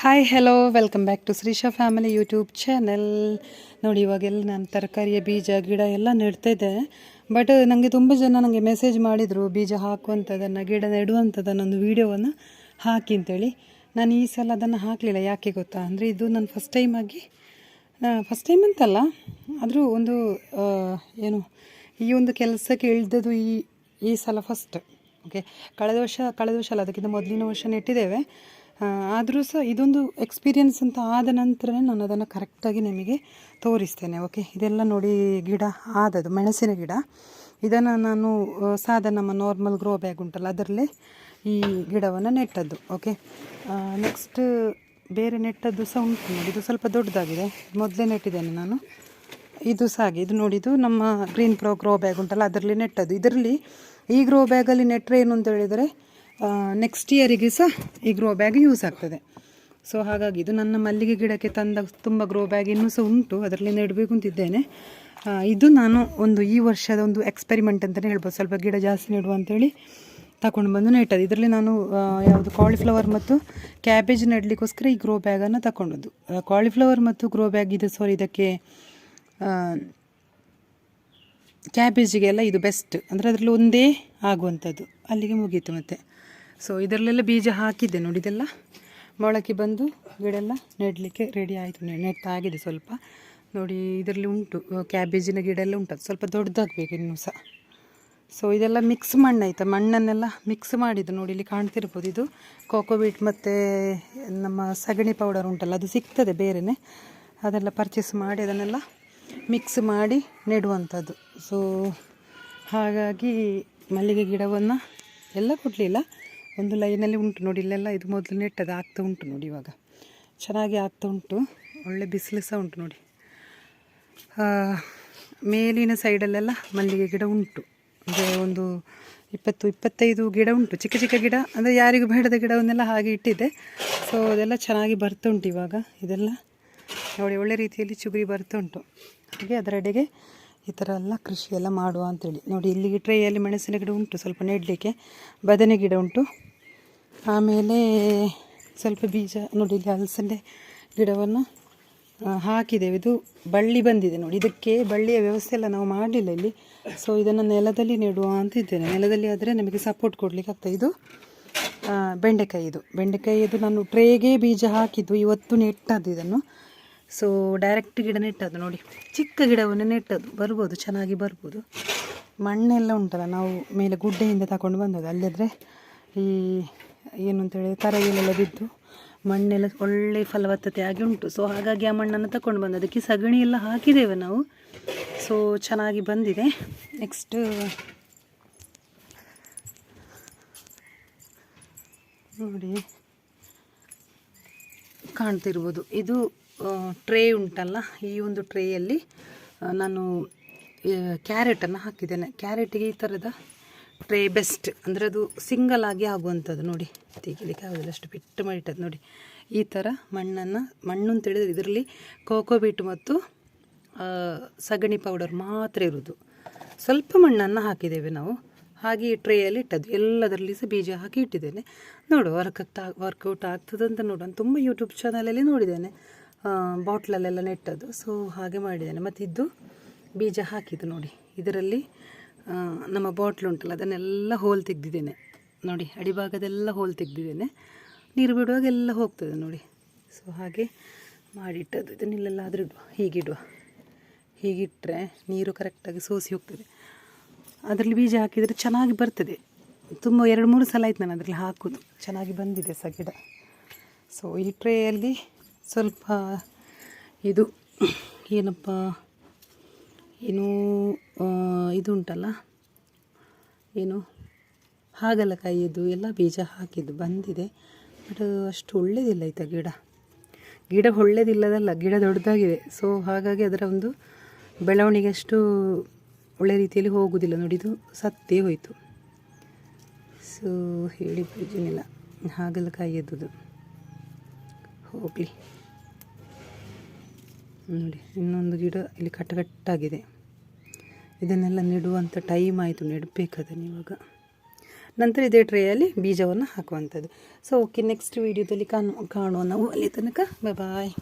Hi hello welcome back to Shreesha family YouTube channel ನೋಡಿ, ಇವಾಗೆಲ್ಲ ನಾನು ತರಕಾರಿಯ ಬೀಜ, ಗಿಡ ಎಲ್ಲ ನೆಡ್ತಾ ಇದ್ದೆ. ಬಟ್ ನನಗೆ ತುಂಬ ಜನ ನನಗೆ ಮೆಸೇಜ್ ಮಾಡಿದರು, ಬೀಜ ಹಾಕುವಂಥದ್ದನ್ನು ಗಿಡ ನೆಡುವಂಥದ್ದನ್ನು ಒಂದು ವೀಡಿಯೋವನ್ನು ಹಾಕಿ ಅಂತೇಳಿ. ನಾನು ಈ ಸಲ ಅದನ್ನು ಹಾಕಲಿಲ್ಲ. ಯಾಕೆ ಗೊತ್ತಾ? ಅಂದರೆ ಇದು ನಾನು ಫಸ್ಟ್ ಟೈಮ್ ಆಗಿ ಫಸ್ಟ್ ಟೈಮ್ ಅಂತಲ್ಲ, ಆದರೂ ಒಂದು ಏನು, ಈ ಒಂದು ಕೆಲಸಕ್ಕೆ ಇಳಿದದ್ದು ಈ ಈ ಸಲ ಫಸ್ಟ್ ಓಕೆ ಕಳೆದ ವರ್ಷ ಕಳೆದ ವರ್ಷ ಅಲ್ಲ, ಅದಕ್ಕಿಂತ ಮೊದಲಿನ ವರ್ಷ ನೆಟ್ಟಿದ್ದೇವೆ ಆದರೂ ಸಹ ಇದೊಂದು ಎಕ್ಸ್ಪೀರಿಯನ್ಸ್ ಅಂತ ಆದ ನಂತರನೇ ನಾನು ಅದನ್ನು ಕರೆಕ್ಟಾಗಿ ನಿಮಗೆ ತೋರಿಸ್ತೇನೆ ಓಕೆ ಇದೆಲ್ಲ ನೋಡಿ ಗಿಡ ಆದದು ಮೆಣಸಿನ ಗಿಡ. ಇದನ್ನು ನಾನು ಸಾದ ನಮ್ಮ ನಾರ್ಮಲ್ ಗ್ರೋ ಬ್ಯಾಗ್ ಉಂಟಲ್ಲ, ಅದರಲ್ಲೇ ಈ ಗಿಡವನ್ನು ನೆಟ್ಟದ್ದು ಓಕೆ ನೆಕ್ಸ್ಟ್ ಬೇರೆ ನೆಟ್ಟದ್ದು ಸಹ ಉಂಟು ನೋಡಿ, ಇದು ಸ್ವಲ್ಪ ದೊಡ್ಡದಾಗಿದೆ. ಮೊದಲೇ ನೆಟ್ಟಿದ್ದೇನೆ ನಾನು. ಇದು ಸಹ ಹಾಗೆ, ಇದು ನೋಡಿದ್ದು ನಮ್ಮ ಗ್ರೀನ್ ಪ್ರೋ ಗ್ರೋ ಬ್ಯಾಗ್ ಉಂಟಲ್ಲ, ಅದರಲ್ಲಿ ನೆಟ್ಟದ್ದು. ಇದರಲ್ಲಿ ಈ ಗ್ರೋ ಬ್ಯಾಗಲ್ಲಿ ನೆಟ್ಟರೆ ಏನು ಅಂತ ಹೇಳಿದರೆ ನೆಕ್ಸ್ಟ್ ಇಯರಿಗೆ ಸಹ ಈ ಗ್ರೋ ಬ್ಯಾಗ್ ಯೂಸ್ ಆಗ್ತದೆ. ಸೊ ಹಾಗಾಗಿ ಇದು ನನ್ನ ಮಲ್ಲಿಗೆ ಗಿಡಕ್ಕೆ ತಂದ ತುಂಬ ಗ್ರೋ ಬ್ಯಾಗ್ ಇನ್ನೂ ಸಹ ಉಂಟು. ಅದರಲ್ಲಿ ನೆಡಬೇಕು ಅಂತಿದ್ದೇನೆ. ಇದು ನಾನು ಒಂದು ಈ ವರ್ಷದ ಒಂದು ಎಕ್ಸ್ಪೆರಿಮೆಂಟ್ ಅಂತಲೇ ಹೇಳ್ಬೋದು. ಸ್ವಲ್ಪ ಗಿಡ ಜಾಸ್ತಿ ನೆಡುವ ಅಂತೇಳಿ ತಗೊಂಡು ಬಂದು ನೆಟ್ಟದು ಇದರಲ್ಲಿ ನಾನು ಯಾವುದು ಕಾಲಿಫ್ಲವರ್ ಮತ್ತು ಕ್ಯಾಬೇಜ್ ನೆಡಲಿಕ್ಕೋಸ್ಕರ ಈ ಗ್ರೋ ಬ್ಯಾಗನ್ನು ತಗೊಂಡದ್ದು ಕಾಲಿಫ್ಲವರ್ ಮತ್ತು ಗ್ರೋ ಬ್ಯಾಗ್ ಇದು ಸಾರಿ ಇದಕ್ಕೆ ಕ್ಯಾಬೇಜಿಗೆಲ್ಲ ಇದು ಬೆಸ್ಟ್ ಅಂದರೆ ಅದರಲ್ಲಿ ಒಂದೇ ಆಗುವಂಥದ್ದು. ಅಲ್ಲಿಗೆ ಮುಗೀತು ಮತ್ತು. ಸೊ ಇದರಲ್ಲೆಲ್ಲ ಬೀಜ ಹಾಕಿದ್ದೆ ನೋಡಿ ಇದೆಲ್ಲ. ಮೊಳಕೆ ಬಂದು ಗಿಡೆಲ್ಲ ನೆಡಲಿಕ್ಕೆ ರೆಡಿ ಆಯಿತು. ನೆಟ್ಟಾಗಿದೆ ಸ್ವಲ್ಪ. ನೋಡಿ ಇದರಲ್ಲಿ ಉಂಟು. ಕ್ಯಾಬೇಜಿನ ಗಿಡ ಎಲ್ಲ ಉಂಟು. ಸ್ವಲ್ಪ ದೊಡ್ಡದಾಗಬೇಕು ಇನ್ನೂ ಸಹ. ಸೊ ಇದೆಲ್ಲ ಮಿಕ್ಸ್ ಮಣ್ಣು ಮಣ್ಣನ್ನೆಲ್ಲ ಮಿಕ್ಸ್ ಮಾಡಿದ್ದು. ನೋಡಿ, ಇಲ್ಲಿ ಕಾಣ್ತಿರ್ಬೋದು ಇದು. ಕೋಕೋಬೀಟ್ ಮತ್ತು ನಮ್ಮ ಸಗಣಿ ಪೌಡರ್ ಉಂಟಲ್ಲ, ಅದು ಸಿಗ್ತದೆ ಬೇರೆಯೇ ಅದೆಲ್ಲ ಪರ್ಚೇಸ್ ಮಾಡಿ ಅದನ್ನೆಲ್ಲ ಮಿಕ್ಸ್ ಮಾಡಿ ನೆಡುವಂಥದ್ದು. ಸೊ ಹಾಗಾಗಿ ಮಲ್ಲಿಗೆ ಗಿಡವನ್ನು ಎಲ್ಲ ಕೊಡಲಿಲ್ಲ. ಒಂದು ಲೈನಲ್ಲಿ ಉಂಟು ನೋಡಿ, ಇಲ್ಲೆಲ್ಲ ಇದು ಮೊದಲು ನೆಟ್ಟದು ಆಗ್ತಾ ಉಂಟು ನೋಡಿ ಇವಾಗ. ಚೆನ್ನಾಗಿ ಆಗ್ತಾ ಉಂಟು, ಒಳ್ಳೆ ಬಿಸಿಲು ಸಹ ಉಂಟು ನೋಡಿ. ಮೇಲಿನ ಸೈಡಲ್ಲೆಲ್ಲ ಮಲ್ಲಿಗೆ ಗಿಡ ಉಂಟು. ಅಂದರೆ ಒಂದು ಇಪ್ಪತ್ತು, ಇಪ್ಪತ್ತೈದು ಗಿಡ ಉಂಟು, ಚಿಕ್ಕ ಚಿಕ್ಕ ಗಿಡ, ಅಂದರೆ ಯಾರಿಗೂ ಬೇಡದ ಗಿಡವನ್ನೆಲ್ಲ ಹಾಗೆ ಇಟ್ಟಿದ್ದೆ. ಸೊ ಅದೆಲ್ಲ ಚೆನ್ನಾಗಿ ಬರ್ತಾ ಉಂಟು ಇವಾಗ. ಇದೆಲ್ಲ ನೋಡಿ, ಒಳ್ಳೆ ರೀತಿಯಲ್ಲಿ ಚುಗುರಿ ಬರ್ತಾ ಉಂಟು. ಹಾಗೆ ಅದರೆಡೆಗೆ ಈ ಥರ ಎಲ್ಲ ಕೃಷಿ ಎಲ್ಲ ಮಾಡುವ ಅಂತೇಳಿ. ನೋಡಿ ಇಲ್ಲಿ ಟ್ರೈಯಲ್ಲಿ ಮೆಣಸಿನ ಗಿಡ ಉಂಟು, ಸ್ವಲ್ಪ ನೆಡಲಿಕ್ಕೆ. ಬದನೆ ಗಿಡ ಉಂಟು. ಆಮೇಲೆ ಸ್ವಲ್ಪ ಬೀಜ, ನೋಡಿ ಇಲ್ಲಿ ಹಲಸಂದೆ ಗಿಡವನ್ನು ಹಾಕಿದ್ದೇವೆ. ಇದು ಬಳ್ಳಿ ಬಂದಿದೆ ನೋಡಿ. ಇದಕ್ಕೆ ಬಳ್ಳಿಯ ವ್ಯವಸ್ಥೆ ಎಲ್ಲ ನಾವು ಮಾಡಲಿಲ್ಲ ಇಲ್ಲಿ. ಸೊ ಇದನ್ನು ನೆಲದಲ್ಲಿ ನೆಡುವ ಅಂತ ಇದ್ದೇನೆ ನೆಲದಲ್ಲಿ ಆದರೆ ನಮಗೆ ಸಪೋರ್ಟ್ ಕೊಡಲಿಕ್ಕೆ ಆಗ್ತದೆ ಇದು ಬೆಂಡೆಕಾಯಿ ಇದು. ಬೆಂಡೆಕಾಯಿ ಇದು ನಾನು ಟ್ರೇಗೆ ಬೀಜ ಹಾಕಿದ್ದು. ಇವತ್ತು ನೆಟ್ಟದ್ದು ಇದನ್ನು. ಸೊ ಡೈರೆಕ್ಟ್ ಗಿಡ ನೆಟ್ಟದ್ದು ನೋಡಿ. ಚಿಕ್ಕ ಗಿಡವನ್ನು ನೆಟ್ಟದ್ದು. ಬರ್ಬೋದು, ಚೆನ್ನಾಗಿ ಬರ್ಬೋದು. ಮಣ್ಣೆಲ್ಲ ಉಂಟಲ್ಲ, ನಾವು ಮೇಲೆ ಗುಡ್ಡೆಯಿಂದ ತಗೊಂಡು ಬಂದದ್ದು. ಅಲ್ಲಿದ್ರೆ ಈ ಏನು ಅಂತೇಳಿ ತರಗೆಲೆಲ್ಲ ಬಿದ್ದು ಮಣ್ಣೆಲ್ಲ ಒಳ್ಳೆ ಫಲವತ್ತತೆ ಆಗಿ ಉಂಟು. ಸೊ ಹಾಗಾಗಿ ಆ ಮಣ್ಣನ್ನು ತಗೊಂಡು ಬಂದು ಅದಕ್ಕೆ ಸಗಣಿ ಎಲ್ಲ ಹಾಕಿದ್ದೇವೆ ನಾವು. ಸೊ ಚೆನ್ನಾಗಿ ಬಂದಿದೆ. ನೆಕ್ಸ್ಟ್ ನೋಡಿ. ಕಾಣ್ತಿರ್ಬೋದು. ಇದು ಟ್ರೇ ಉಂಟಲ್ಲ, ಈ ಒಂದು ಟ್ರೇಯಲ್ಲಿ ನಾನು ಕ್ಯಾರೆಟನ್ನು ಹಾಕಿದ್ದೇನೆ. ಕ್ಯಾರೆಟಿಗೆ ಈ ಥರದ ಟ್ರೇ ಬೆಸ್ಟ್ ಅಂದರೆ ಅದು ಸಿಂಗಲ್ ಆಗಿ ಆಗುವಂಥದ್ದು ನೋಡಿ. ತೆಗಿಲಿಕ್ಕೆ ಆಗೋದಿಲ್ಲ, ಅಷ್ಟು ಬಿಟ್ಟು ಮಾಡಿಟ್ಟದ್ದು ನೋಡಿ. ಈ ಥರ ಮಣ್ಣನ್ನು, ಮಣ್ಣು ಅಂತ ಇದರಲ್ಲಿ ಇದರಲ್ಲಿ ಕೋಕೋಬೀಟ್ ಮತ್ತು ಸಗಣಿ ಪೌಡರ್ ಮಾತ್ರ ಇರೋದು. ಸ್ವಲ್ಪ ಮಣ್ಣನ್ನು ಹಾಕಿದ್ದೇವೆ ನಾವು. ಹಾಗೆ ಟ್ರೇಯಲ್ಲಿ ಇಟ್ಟದ್ದು. ಎಲ್ಲದರಲ್ಲಿ ಸಹ ಬೀಜ ಹಾಕಿ ಇಟ್ಟಿದ್ದೇನೆ. ನೋಡು ವರ್ಕ್ ಆಗ್ತಾ ವರ್ಕೌಟ್ ಆಗ್ತದಂತ ನೋಡೋಣ ತುಂಬ ಯೂಟ್ಯೂಬ್ ಚಾನಲಲ್ಲಿ ನೋಡಿದ್ದೇನೆ. ಬಾಟ್ಲಲ್ಲೆಲ್ಲ ನೆಟ್ಟದ್ದು. ಸೊ ಹಾಗೆ ಮಾಡಿದ್ದೇನೆ. ಮತ್ತು ಇದು ಬೀಜ ಹಾಕಿದ್ದು ನೋಡಿ. ಇದರಲ್ಲಿ ನಮ್ಮ ಬಾಟ್ಲು ಉಂಟಲ್ಲ, ಅದನ್ನೆಲ್ಲ ಹೋಲ್ ತೆಗೆದಿದ್ದೇನೆ. ನೋಡಿ, ಅಡಿಭಾಗದೆಲ್ಲ ಹೋಲ್ ತೆಗೆದಿದ್ದೇನೆ. ನೀರು ಬಿಡುವಾಗ ಎಲ್ಲ ಹೋಗ್ತದೆ ನೋಡಿ. ಸೊ ಹಾಗೆ ಮಾಡಿಟ್ಟದ್ದು. ಇದನ್ನೆಲ್ಲಾದರೂ ಇಡುವ ಹೀಗಿಡುವ. ಹೀಗಿಟ್ಟರೆ ನೀರು ಕರೆಕ್ಟಾಗಿ ಸೋಸಿ ಹೋಗ್ತದೆ. ಅದರಲ್ಲಿ ಬೀಜ ಹಾಕಿದರೆ ಚೆನ್ನಾಗಿ ಬರ್ತದೆ. ತುಂಬ ಎರಡು, ಮೂರು ಸಲ ಆಯ್ತು ನಾನು ಅದರಲ್ಲಿ ಹಾಕೋದು. ಚೆನ್ನಾಗಿ ಬಂದಿದೆ ಸಹ ಗಿಡ. ಸೊ ಈ ಟ್ರೇಯಲ್ಲಿ ಸ್ವಲ್ಪ ಇದು, ಏನಪ್ಪ ಏನು ಇದು ಉಂಟಲ್ಲ ಏನು? ಹಾಗಲಕಾಯಿದು ಎಲ್ಲ ಬೀಜ ಹಾಕಿದ್ದು, ಬಂದಿದೆ. ಬಟ್ ಅಷ್ಟು ಒಳ್ಳೆಯದಿಲ್ಲ ಆಯಿತಾ ಗಿಡ? ಗಿಡ ಒಳ್ಳೇದಿಲ್ಲದಲ್ಲ, ಗಿಡ ದೊಡ್ಡದಾಗಿದೆ. ಸೊ ಹಾಗಾಗಿ ಅದರ ಒಂದು ಬೆಳವಣಿಗೆ ಅಷ್ಟು ಒಳ್ಳೆ ರೀತಿಯಲ್ಲಿ ಹೋಗುವುದಿಲ್ಲ ನೋಡಿ, ಇದು ಸತ್ತೇ ಹೋಯಿತು. ಸೊ ಹೇಳಿ ಹಾಗಲಕಾಯಿ ಹಾಗಲಕಾಯಿಯದ್ದು ಹೋಗಲಿ. ನೋಡಿ, ಇನ್ನೊಂದು ಗಿಡ ಇಲ್ಲಿ ಕಟ್ಟಕಟ್ಟಾಗಿದೆ. ಇದನ್ನೆಲ್ಲ ನೆಡುವಂಥ ಟೈಮ್ ಆಯಿತು ನೆಡಬೇಕದನ್ನು ಇವಾಗ. ನಂತರ ಇದೇ ಟ್ರೇಯಲ್ಲಿ ಬೀಜವನ್ನು ಹಾಕುವಂಥದ್ದು ಸೊ ಓಕೆ ನೆಕ್ಸ್ಟ್ ವೀಡಿಯೋದಲ್ಲಿ ಕಾಣು, ಕಾಣುವ ನಾವು ಅಲ್ಲಿ ತನಕ. ಬಾಯ್